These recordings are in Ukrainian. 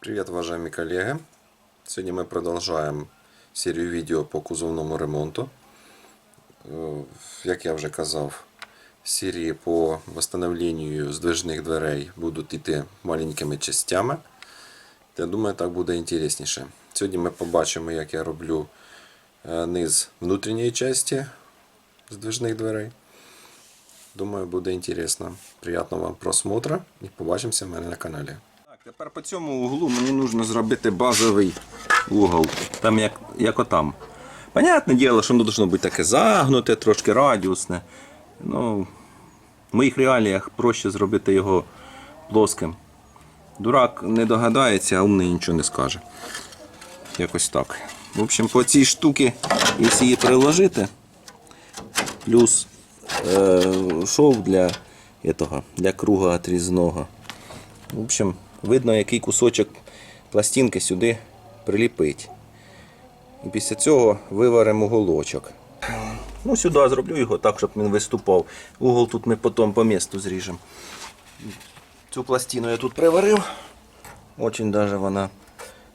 Привет, уважаемые коллеги! Сегодня мы продолжаем серію відео по кузовному ремонту. Е, Як я вже казав, серії по восстановленню здвижних дверей будуть йти маленькими частями. Я думаю, так буде інтересніше. Сьогодні ми побачимо, як я роблю е, низ внутрішньої частини здвижних дверей. Думаю, буде інтересно. Приятного вам просмотру і побачимося в мене на каналі. Тепер по цьому углу мені потрібно зробити базовий угол. Там як, як отам. Понятне діло, що воно должно бути таке загнуте, трошки радіусне. Ну, в моїх реаліях проще зробити його плоским. Дурак не догадається, а умний нічого не скаже. Якось так. В общем, по цій штуці, якщо її приложити, плюс е, шов для, этого, для круга отрізного. В общем, видно, який кусочок пластинки сюди приліпить. І після цього виваримо уголочок. Ну, сюди зроблю його так, щоб він виступав. Угол тут ми потім по місту зріжемо. Цю пластину я тут приварив. Очень даже вона,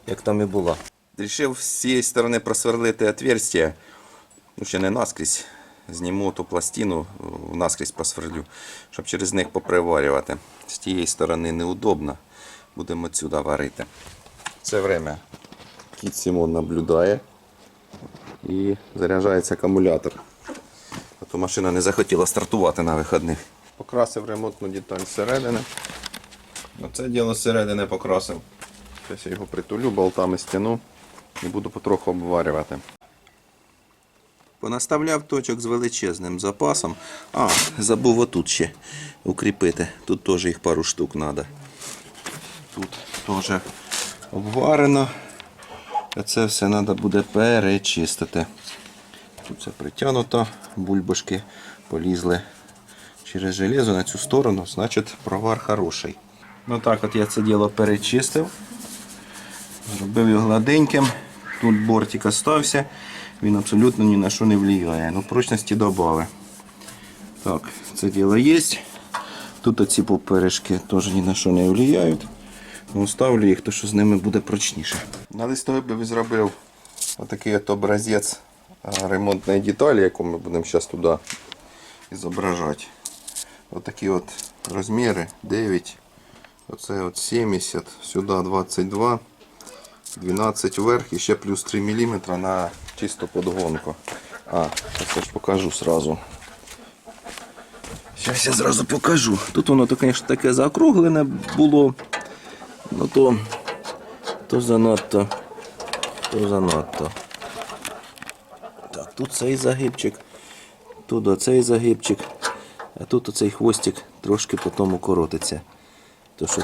як там і була. Рішив з цієї сторони просверлити отверстие. Ну, ще не наскрізь. Зніму ту пластину, наскрізь просверлю, щоб через них поприварювати. З тієї сторони неудобно. Будемо сюди варити. Це время кіт Сімон наблюдає і заряджається акумулятор. А то машина не захотіла стартувати на виходних. Покрасив ремонтну деталь зсередини. Оце діло зсередини покрасив. Зараз я його притулю, болтами стяну і буду потроху обварювати. Понаставляв точок з величезним запасом. А, забув отут ще укріпити. Тут теж їх пару штук треба. Тут теж обварено. Це все треба буде перечистити. Тут все притягнуто, бульбашки полізли через железо на цю сторону, значить провар хороший. Ну так от я це діло перечистив. Зробив його гладеньким. Тут бортик остався. Він абсолютно ні на що не впливає. Ну, прочності додали. Так, це діло є. Тут оці поперечки теж ні на що не впливають. Ну, ставлю їх, то що з ними буде прочніше. На листогибі зробив отакий от образець ремонтної деталі, яку ми будемо зараз туди зображати. Отакі от розміри 9, оце от 70, сюди 22, 12 вверх і ще плюс 3 мм на чисту подгонку. А, ж покажу сразу. Зараз я зразу покажу. Тут воно, звісно, таке заокруглене було. Ну то, то занадто. То занадто. Так, тут цей загибчик, тут оцей загибчик, а тут оцей хвостик трошки потім укоротиться. То що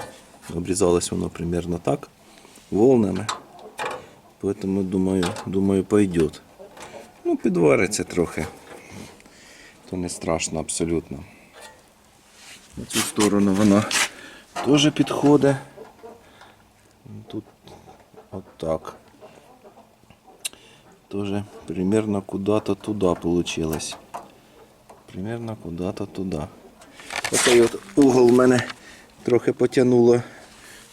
обрізалось воно примерно так, волнами. Поэтому думаю, думаю, пойдет. Ну, підвариться трохи. То не страшно абсолютно. На цю сторону вона теж підходить. Тут отак. Тоже примерно куда-то туда получилось. Примерно куда-то туда. Оцей от угол мене трохи потягнуло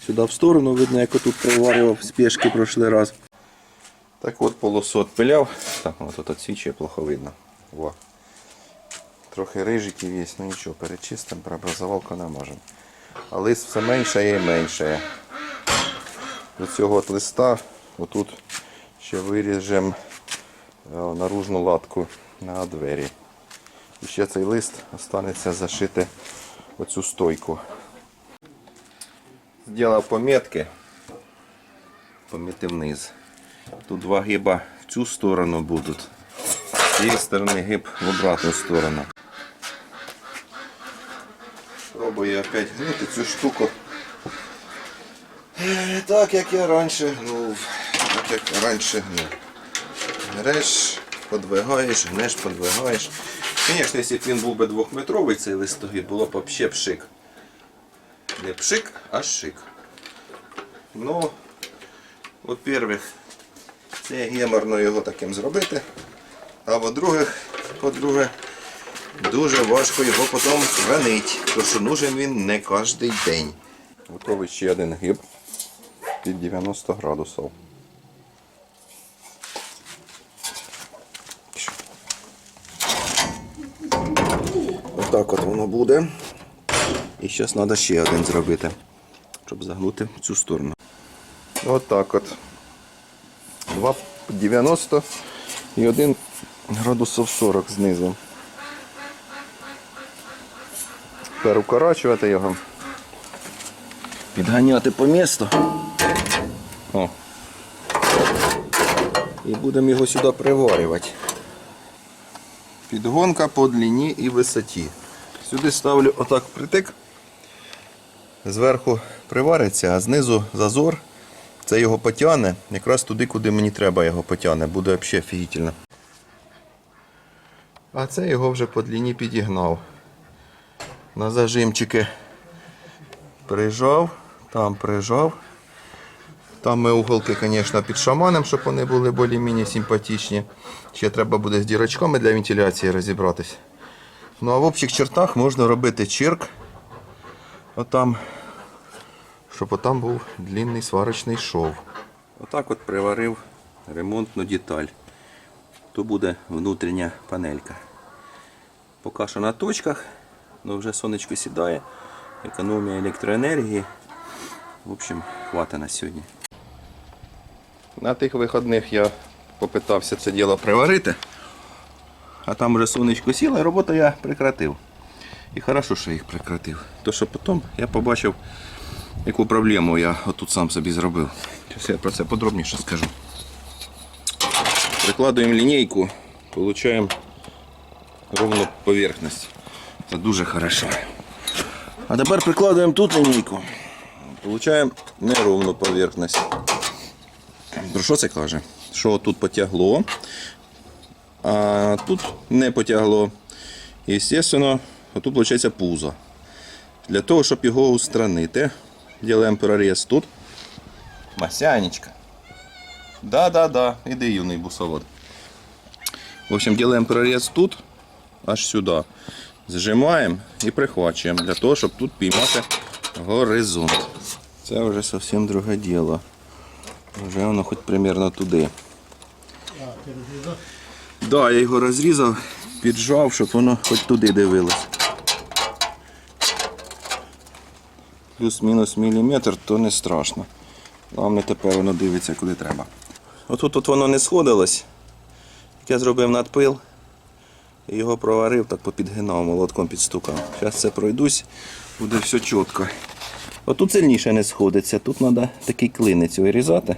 сюди в сторону. Видно, як отут приварював спешки прошлий раз. Так от полосу відпиляв. Так, воно тут відсвічує, плохо видно. Во. Трохи рижиків є, ну нічого, перечистимо, преобразовалку намажемо. А лист все менше і менше. До цього листа отут ще виріжемо е, наружну латку на двері. І ще цей лист останеться зашити оцю стойку. Зробив пометки. Помітив вниз. Тут два гиба в цю сторону будуть. З цієї сторони гиб в обратну сторону. Пробую опять гнути цю штуку. Е, Так як я раніше гнув. Так як раніше гнув. Гнеш, подвигаєш, гнеш, подвигаєш. Звісно, якщо б він був би двохметровий цей листогиб, було б взагалі пшик. Не пшик, а шик. Ну, во-первых, це геморно його таким зробити. А по-друге, по-друге, дуже важко його потім хранити, тому що нужен він не кожен день. Готовий ще один гиб. Під 90 градусів. Отак от воно буде. І зараз треба ще один зробити, щоб загнути цю сторону. Отак от. 2 під 90 і 1 градусів 40 знизу. Тепер укорачувати його. Підганяти по місту. І будемо його сюди приварювати. Підгонка по длині і висоті. Сюди ставлю отак притик. Зверху привариться, а знизу зазор. Це його потягне якраз туди, куди мені треба його потягне. Буде взагалі офігітельно. А це його вже по длині підігнав. На зажимчики прижав, там прижав. Там ми уголки, звісно, під шаманом, щоб вони були більш-менш симпатичні. Ще треба буде з дірочками для вентиляції розібратись. Ну а в общих чертах можна робити чирк. Отам, щоб отам був длинний сварочний шов. Отак от приварив ремонтну деталь. Тут буде внутрішня панелька. Поки що на точках, але вже сонечко сідає, економія електроенергії. В общем, хватить на сьогодні. На тих виходних я попитався це діло приварити. А там вже сонечко сіло, і роботу я прекратив. І хорошо, що їх прекратив. То що потім я побачив, яку проблему я отут сам собі зробив. Зараз я про це подробніше скажу. Прикладуємо лінійку, отримуємо ровну поверхність. Це дуже хорошо. А тепер прикладуємо тут лінійку. Получаємо неровну поверхність. Про що це каже? Що тут потягло, а тут не потягло. І, звісно, тут виходить пузо. Для того, щоб його устранити, робимо проріз тут. Масянечка. Да-да-да, іди юний бусовод. В общем, робимо проріз тут, аж сюди. Зжимаємо і прихвачуємо для того, щоб тут піймати горизонт. Це вже зовсім друге діло. Вже воно хоч примерно туди. Да, я його розрізав, піджав, щоб воно хоч туди дивилось. Плюс-мінус міліметр, то не страшно. Головне тепер воно дивиться куди треба. Отут от воно не сходилось. Я зробив надпил, і його проварив, так попідгинав, молотком підстукав. Зараз це пройдусь, буде все чітко. Отут сильніше не сходиться, тут треба такий клинець вирізати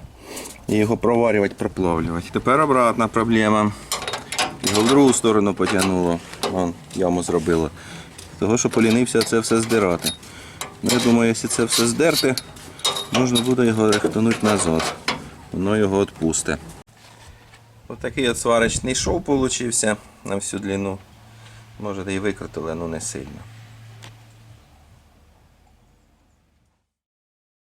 і його проварювати, проплавлювати. Тепер обратна проблема. Його в другу сторону потягнуло. Вон, яму зробило. Того, що полінився це все здирати. Ну, я думаю, якщо це все здерти, можна буде його рехтанути назад. Воно його відпусте. Ось такий от сварочний шов вийшов на всю длину. Може і викрутили, але не сильно.